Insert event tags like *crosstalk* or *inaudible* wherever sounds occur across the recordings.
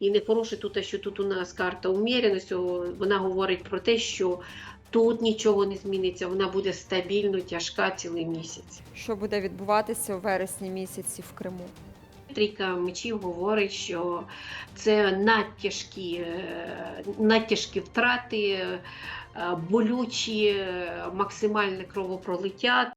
І не хороше тут, що тут у нас карта уміреності, вона говорить про те, що тут нічого не зміниться, вона буде стабільно тяжка цілий місяць. Що буде відбуватися у вересні місяці в Криму? Трійка мечів говорить, що це надтяжкі, е, надтяжкі втрати, е, болючі, е, максимальне кровопролиття.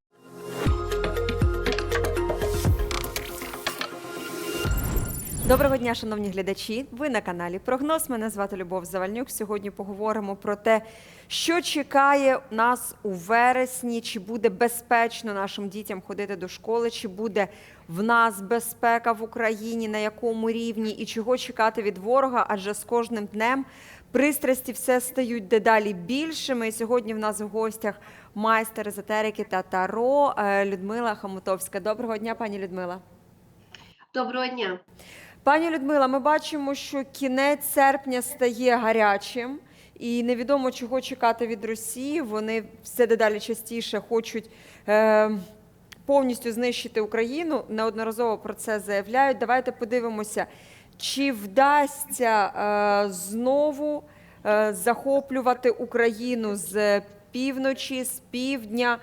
Доброго дня, шановні глядачі. Ви на каналі Прогноз. Мене звати Любов Завальнюк. Сьогодні поговоримо про те, що чекає нас у вересні, чи буде безпечно нашим дітям ходити до школи, чи буде в нас безпека в Україні, на якому рівні, і чого чекати від ворога, адже з кожним днем пристрасті все стають дедалі більшими. І сьогодні в нас в гостях майстер езотерики та таро е, Людмила Хамутовська. Доброго дня, пані Людмила. Доброго дня. Пані Людмила, ми бачимо, що кінець серпня стає гарячим, і невідомо чого чекати від Росії. Вони все дедалі частіше хочуть е, повністю знищити Україну. Неодноразово про це заявляють. Давайте подивимося, чи вдасться е, знову е, захоплювати Україну з півночі, з півдня.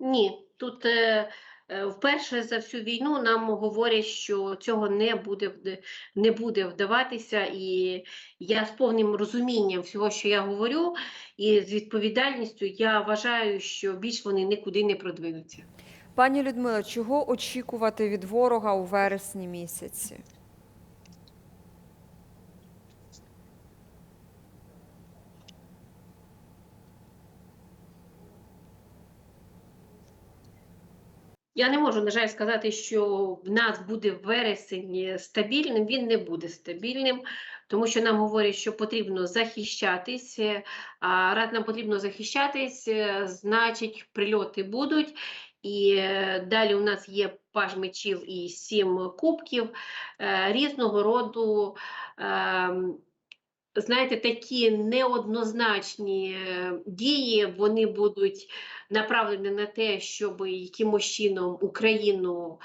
Ні, тут е, е, вперше за всю війну нам говорять, що цього не буде не буде вдаватися, і я з повним розумінням всього, що я говорю, і з відповідальністю я вважаю, що більш вони нікуди не продвинуться. Пані Людмила, чого очікувати від ворога у вересні місяці? Я не можу, на жаль, сказати, що в нас буде вересень стабільним. Він не буде стабільним, тому що нам говорять, що потрібно захищатись. е, А раз нам потрібно захищатись, е, значить прильоти будуть. І е, далі у нас є паж мечів і сім кубків різного роду. Знаєте, такі неоднозначні е, дії вони будуть направлені на те, щоб якимось чином Україну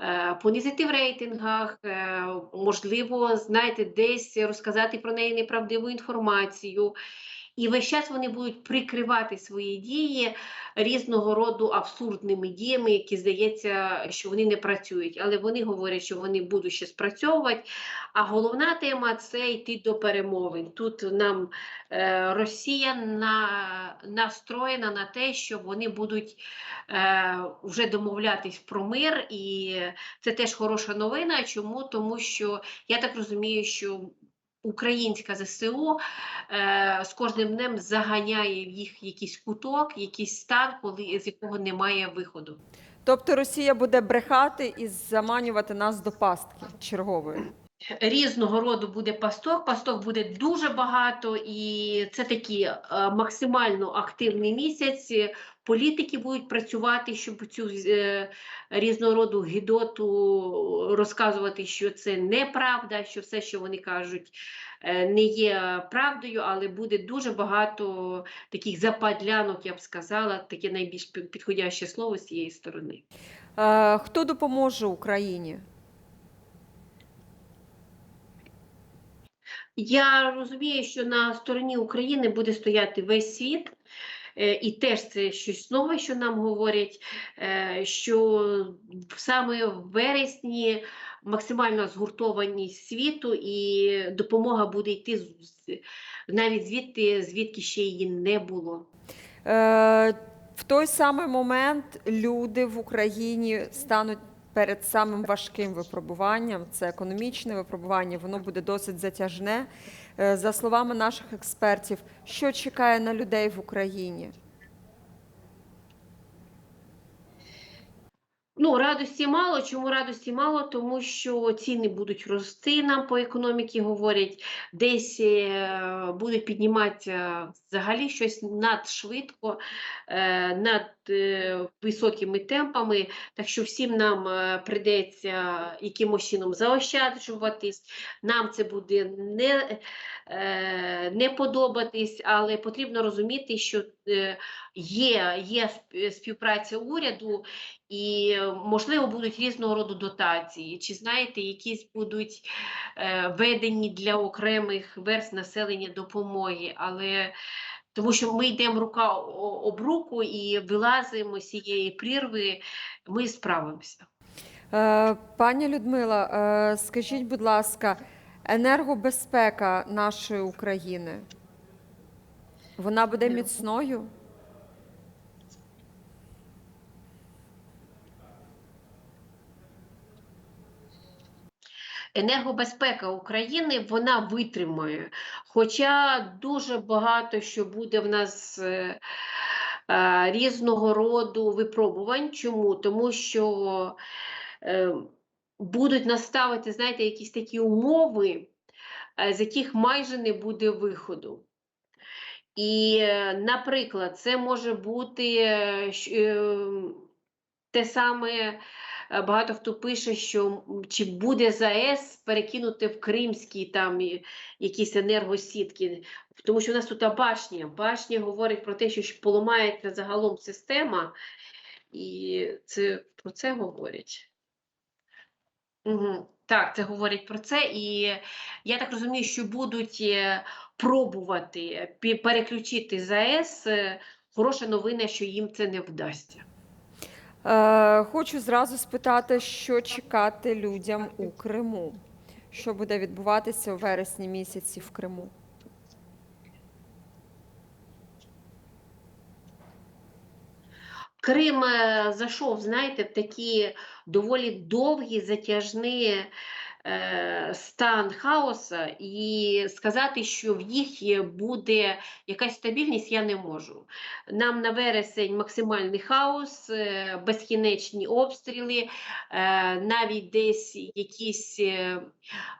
е, понизити в рейтингах, е, можливо, знаєте, десь розказати про неї неправдиву інформацію. І весь час вони будуть прикривати свої дії різного роду абсурдними діями, які здається, що вони не працюють. Але вони говорять, що вони будуть ще спрацьовувати. А головна тема це йти до перемовин. Тут нам е, Росія на, настроєна на те, що вони будуть е, вже домовлятись про мир, і це теж хороша новина. Чому? Тому що я так розумію, що українська ЗСУ е, з кожним днем заганяє в їх якийсь куток, якийсь стан, коли з якого немає виходу. Тобто Росія буде брехати і заманювати нас до пастки чергової. Різного роду буде пасток, пасток буде дуже багато, і це такий е, максимально активний місяць. Політики будуть працювати, щоб цю е, різного роду гідоту розказувати, що це неправда, що все, що вони кажуть, е, не є правдою, але буде дуже багато таких западлянок, я б сказала, таке найбільш підходяще слово з цієї сторони. Хто допоможе Україні? Я розумію, що на стороні України буде стояти весь світ, е, і теж це щось нове, що нам говорять, е, що саме в вересні максимальна згуртованість світу і допомога буде йти навіть звідти, звідки ще її не було. Е, в той самий момент люди в Україні стануть перед самим важким випробуванням. Це економічне випробування, воно буде досить затяжне. Е, за словами наших експертів, що чекає на людей в Україні? Ну, радості мало. Чому радості мало? Тому що ціни будуть рости нам по економіці, говорять, десь е, буде підніматися взагалі щось надшвидко, е, над е, високими темпами. Так що всім нам прийдеться якимось чином заощаджуватись. Нам це буде не, не подобатись, але потрібно розуміти, що є, є співпраця уряду, і е, можливо будуть різного роду дотації, чи знаєте, якісь будуть е, введені для окремих верст населення допомоги, але тому що ми йдемо рука об руку і вилазимо з цієї прірви, ми справимося. Е, Пані Людмила, е, скажіть, будь ласка, енергобезпека нашої України, вона буде міцною? Енергобезпека України вона витримує. Хоча дуже багато що буде в нас е, е, різного роду випробувань. Чому? Тому що е, будуть наставити, знаєте, якісь такі умови, е, з яких майже не буде виходу. І, е, наприклад, це може бути е, щ- е, те саме, е, багато хто пише, що чи буде ЗАЕС перекинути в Кримські там якісь енергосітки, тому що у нас тут башня. Башня говорить про те, що поламається загалом система, і це про це говорять. Угу. Так, це говорить про це, і я так розумію, що будуть е, пробувати переключити ЗАЕС. Е, Хороша новина, що їм це не вдасться. Е, Хочу зразу спитати, що чекати людям у Криму? Що буде відбуватися у вересні місяці в Криму? Крим е, зайшов, знаєте, в такі доволі довгі, затяжні е, стан хаоса, і сказати, що в їх буде якась стабільність, я не можу. Нам на вересень максимальний хаос, е, безкінечні обстріли, навіть десь якісь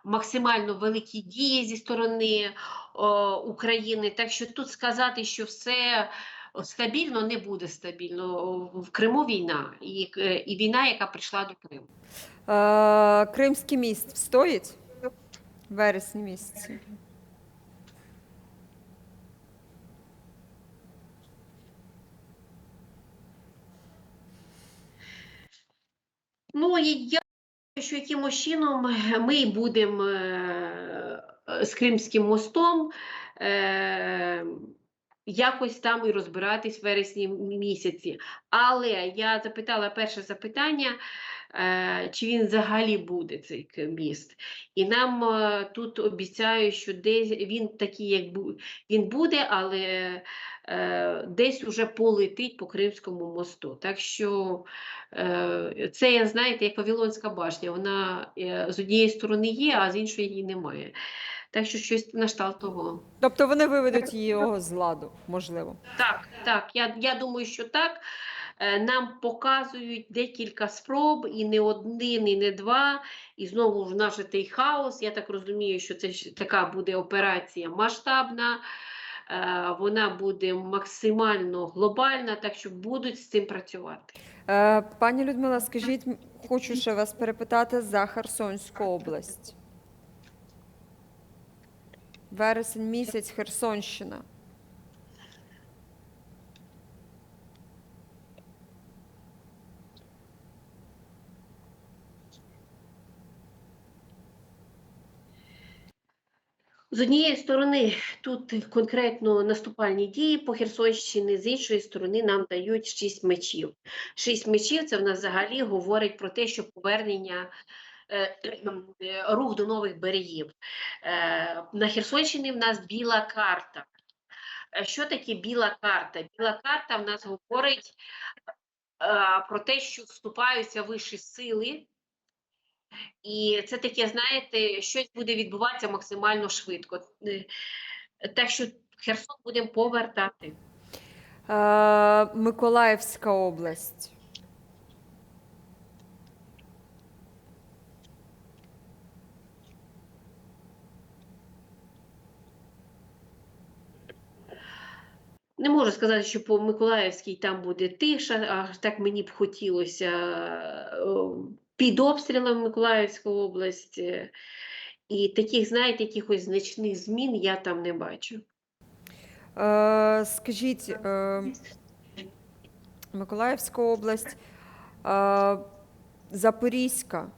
максимально великі дії зі сторони України. Так що тут сказати, що все стабільно не буде стабільно. В Криму війна, і, і війна, яка прийшла до Криму. Е, Кримський міст встоїть в вересні місяці? Ну, і я думаю, що якимось чином ми будемо е, з Кримським мостом е, якось там і розбиратись в вересні місяці. Але я запитала перше запитання, е, чи він взагалі буде цей міст. І нам е, тут обіцяють, що десь він такий, як він буде, але е, десь уже полетить по Кримському мосту. Так що Це, знаєте, як Вавилонська башня. Вона з однієї сторони є, а з іншої її немає. Так що щось на кшталт того. Тобто вони виведуть його з ладу, можливо. Так, так, я, я думаю, що так. Е, Нам показують декілька спроб, і не один, і не два. І знову ж наш той хаос. Я так розумію, що це така буде операція масштабна. е, Вона буде максимально глобальна, так що будуть з цим працювати. Е, Пані Людмила, скажіть, хочу ще вас перепитати за Херсонську область. Вересень місяць, Херсонщина. З однієї сторони, тут конкретно наступальні дії по Херсонщині, з іншої сторони, нам дають шість мечів. Шість мечів це в нас взагалі говорить про те, що повернення. Е, е, Рух до нових берегів. Е, На Херсонщині в нас біла карта. Що таке біла карта? Біла карта в нас говорить про те, що вступаються вищі сили, і це таке, знаєте, щось буде відбуватися максимально швидко. Так що Херсон будемо повертати. Миколаївська область. Не можу сказати, що по Миколаївській там буде тиша, а так мені б хотілося е, під обстрілом Миколаївську область. е, І таких, знаєте, якихось значних змін я там не бачу. Е, скажіть, е, Миколаївська область, е, Запорізька.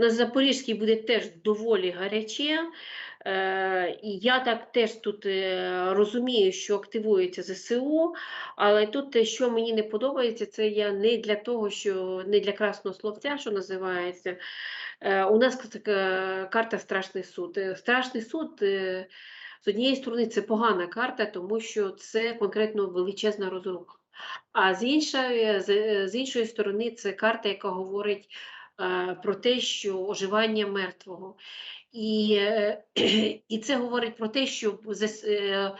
На Запорізькій буде теж доволі гаряче. Е, і я так теж тут е, розумію, що активується ЗСУ, але тут те, що мені не подобається, це я не для того, що не для красного словця, що називається. Е, у нас така карта Страшний суд. Страшний суд. З однієї сторони, це погана карта, тому що це конкретно величезна розруха. А з іншої, з, іншої сторони, це карта, яка говорить про те, що оживання мертвого. І, е, *clears throat* і це говорить про те, що е,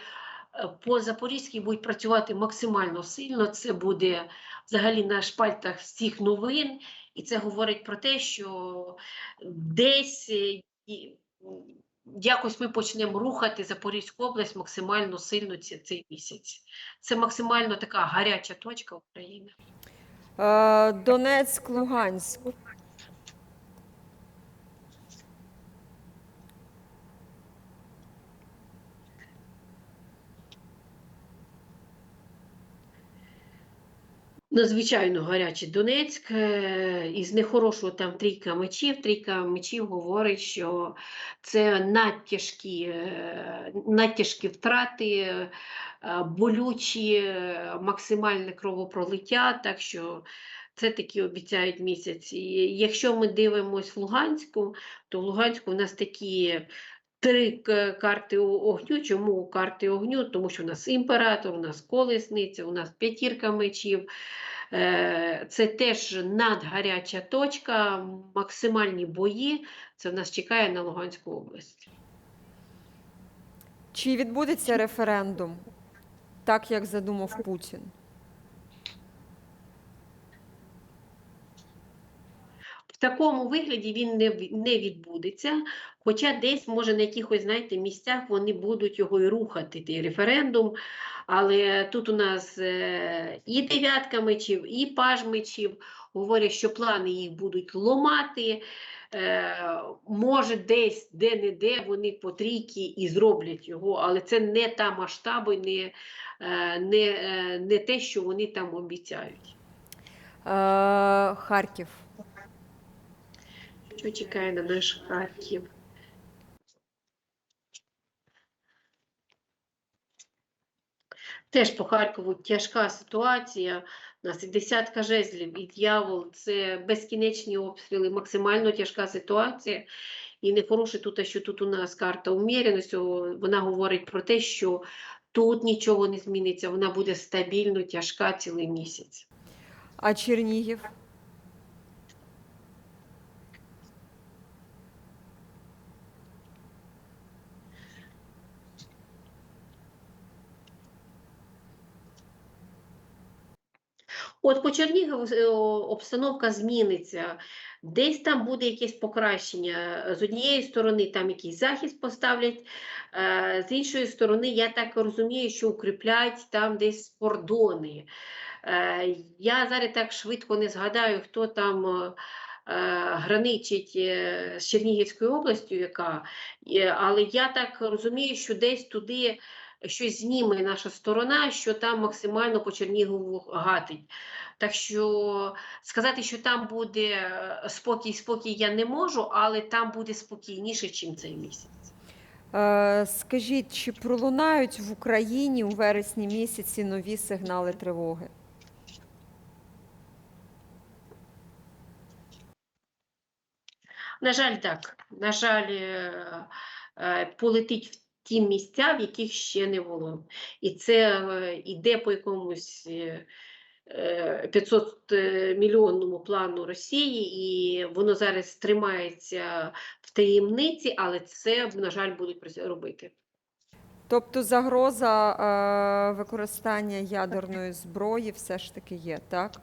по Запорізькій будуть працювати максимально сильно. Це буде взагалі на шпальтах всіх новин. І це говорить про те, що десь е, якось ми почнемо рухати Запорізьку область максимально сильно цей місяць. Це максимально така гаряча точка України. Донецьк, Луганськ. Надзвичайно гарячий Донецьк, е, із нехорошого там трійка мечів. Трійка мечів говорить, що це надтяжкі, е, надтяжкі втрати, е, болючі, максимальне кровопролиття. Так що це такі обіцяють місяці. Якщо ми дивимося в Луганську, то в Луганську в нас такі. Три карти огню. Чому карти огню? Тому що у нас імператор, у нас колесниця, у нас п'ятірка мечів. Е, Це теж надгаряча точка, максимальні бої. Це в нас чекає на Луганську область. Чи відбудеться референдум, так як задумав Путін? Такому вигляді він не, не відбудеться, хоча десь, може, на якихось, знаєте, місцях вони будуть його і рухати, той референдум. Але тут у нас е, і дев'ятка мечів, і паж мечів говорять, що плани їх будуть ломати. Е, може, десь, де-не-де вони по трійки і зроблять його, але це не та масштаби, не, е, не, не те, що вони там обіцяють. Харків. Що чекає на наш Харків? Теж по Харкову тяжка ситуація. У нас і десятка жезлів, і дьявол, це безкінечні обстріли, максимально тяжка ситуація. І не хороше тут, що тут у нас карта уміреності, вона говорить про те, що тут нічого не зміниться, вона буде стабільно тяжка цілий місяць. А Чернігів? От по Чернігову е, обстановка зміниться. Десь там буде якесь покращення. З однієї сторони там якийсь захист поставлять, е, з іншої сторони, я так розумію, що укріплять там десь кордони. Е, Я зараз так швидко не згадаю, хто там граничить з Чернігівською областю, яка, але я так розумію, що десь туди щось зніме наша сторона, що там максимально по Чернігову гатить. Так що сказати, що там буде е, спокій, спокій я не можу, але там буде спокійніше, ніж цей місяць. Е, Скажіть, чи пролунають в Україні у вересні місяці нові сигнали тривоги? На жаль, так. На жаль, е, полетить ті місця, в яких ще не було. І це е, іде по якомусь е, е, 500 мільйонному плану Росії, і воно зараз тримається в таємниці, але це, на жаль, будуть робити. Тобто загроза е, використання ядерної зброї все ж таки є, так?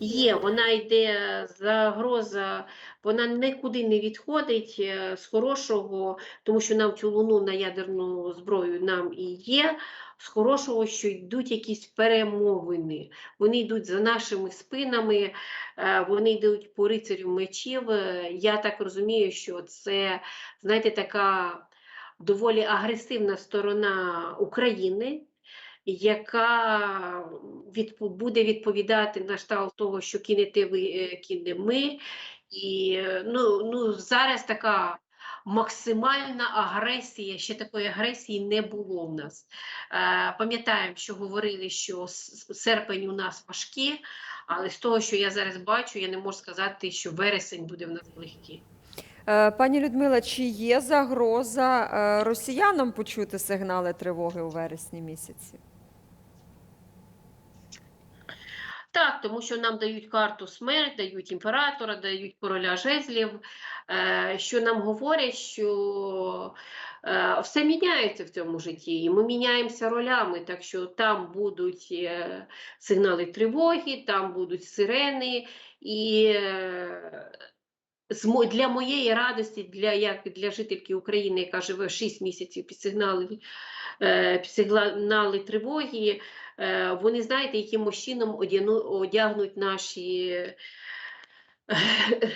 Є, вона йде загроза, вона нікуди не відходить е, з хорошого, тому що нам цю луну на ядерну зброю нам і є. З хорошого, що йдуть якісь перемовини. Вони йдуть за нашими спинами, е, вони йдуть по рицарю мечів. Е, Я так розумію, що це, знаєте, така доволі агресивна сторона України, яка відпо- буде відповідати на штал того, що кинете ви, е, ми. І е, ну, ну, зараз така максимальна агресія, ще такої агресії не було в нас. Е, пам'ятаємо, що говорили, що серпень у нас важкий, але з того, що я зараз бачу, я не можу сказати, що вересень буде в нас легкий. Е, Пані Людмила, чи є загроза росіянам почути сигнали тривоги у вересні місяці? Так, тому що нам дають карту смерть, дають імператора, дають короля жезлів, е, що нам говорять, що е, все міняється в цьому житті, і ми міняємося ролями, так що там будуть е, сигнали тривоги, там будуть сирени, і для моєї радості, для, як для жительки України, яка живе 6 місяців під сигнали, е, під сигнали тривоги, е, вони, знаєте, якимось чином одягнуть наші, е,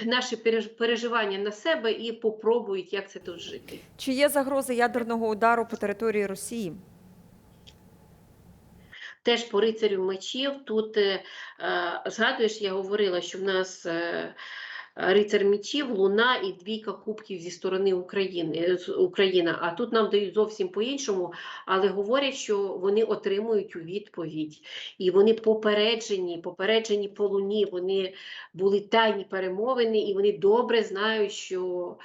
наші переживання на себе і попробують, як це тут жити. Чи є загроза ядерного удару по території Росії? Теж по рицарю мечів. Тут е, згадуєш, я говорила, що в нас е, рицар мічів, луна і двійка кубків зі сторони України, Україна. А тут нам дають зовсім по-іншому, але говорять, що вони отримують у відповідь. І вони попереджені, попереджені по луні, вони були тайні перемовини, і вони добре знають, що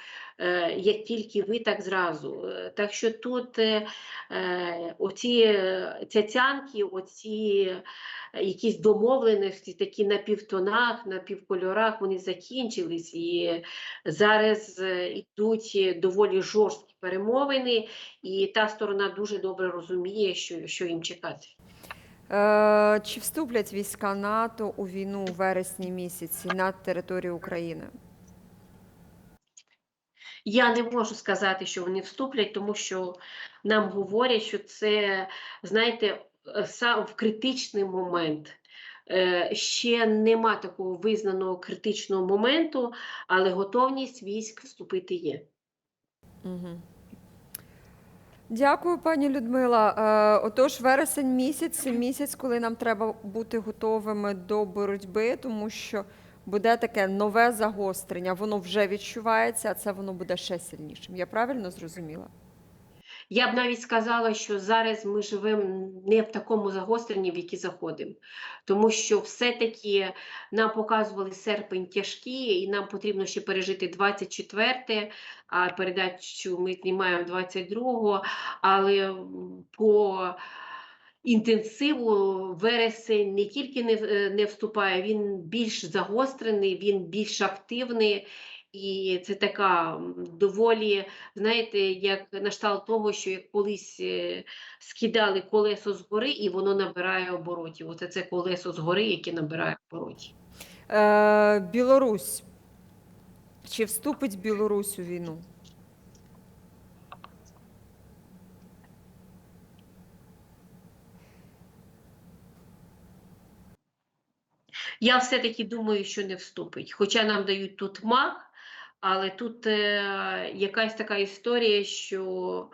як тільки ви, так зразу. Е, Так що тут е, е, оці е, цяцянки, оці е, якісь домовленості, такі на півтонах, на півкольорах, вони закінчились, і зараз е, йдуть е, доволі жорсткі перемовини, і та сторона дуже добре розуміє, що, що їм чекати. Е, Чи вступлять війська НАТО у війну у вересні місяці на територію України? Я не можу сказати, що вони вступлять, тому що нам говорять, що це, знаєте, е, сам в критичний момент. Е, Ще нема такого визнаного критичного моменту, але готовність військ вступити є. Угу. Дякую, пані Людмила. Е, Отож, вересень місяць місяць, коли нам треба бути готовими до боротьби, тому що буде таке нове загострення. Воно вже відчувається, а це воно буде ще сильнішим. Я правильно зрозуміла? Я б навіть сказала, що зараз ми живемо не в такому загостренні, в який заходимо. Тому що все-таки нам показували серпень тяжкий, і нам потрібно ще пережити 24-те, а передачу ми знімаємо 22-го, але по інтенсиву вересень не тільки не, е, не вступає, він більш загострений, він більш активний. І це така доволі, знаєте, як на кшталт того, що як колись е, скидали колесо згори, і воно набирає оборотів. Оце це колесо згори, яке набирає оборотів. Е, Білорусь. Чи вступить Білорусь у війну? Я все-таки думаю, що не вступить. Хоча нам дають тут маг, але тут е, якась така історія, що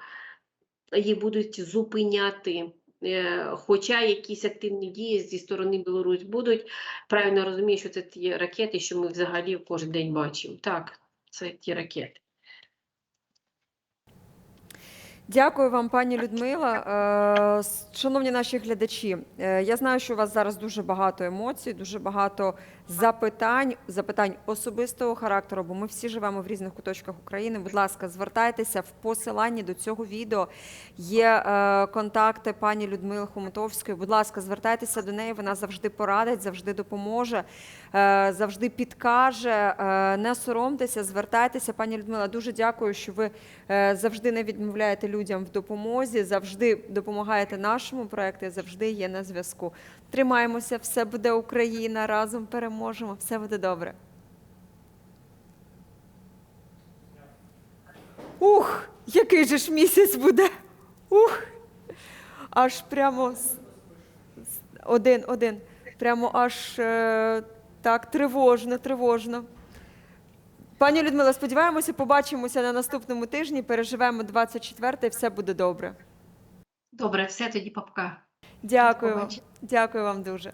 їх будуть зупиняти. Е, Хоча якісь активні дії зі сторони Білорусь будуть, правильно розумію, що це ті ракети, що ми взагалі кожен день бачимо. Так, це ті ракети. Дякую вам, пані Людмила. Е, Шановні наші глядачі, е, я знаю, що у вас зараз дуже багато емоцій, дуже багато запитань, запитань особистого характеру, бо ми всі живемо в різних куточках України. Будь ласка, звертайтеся в посиланні до цього відео. Є е, контакти пані Людмили Хомутовської. Будь ласка, звертайтеся до неї. Вона завжди порадить, завжди допоможе, завжди підкаже. Не соромтеся, звертайтеся, пані Людмила. Дуже дякую, що ви завжди не відмовляєте людям людям в допомозі, завжди допомагаєте нашому проекту, і завжди є на зв'язку. Тримаємося, все буде Україна, разом переможемо, все буде добре. Ух, який же ж місяць буде. Ух. Аж прямо один, один. Прямо аж е, так тривожно, тривожно. Пані Людмила, сподіваємося, побачимося на наступному тижні. Переживемо 24 і все буде добре. Добре, все тоді, папка. Дякую Дякую вам дуже.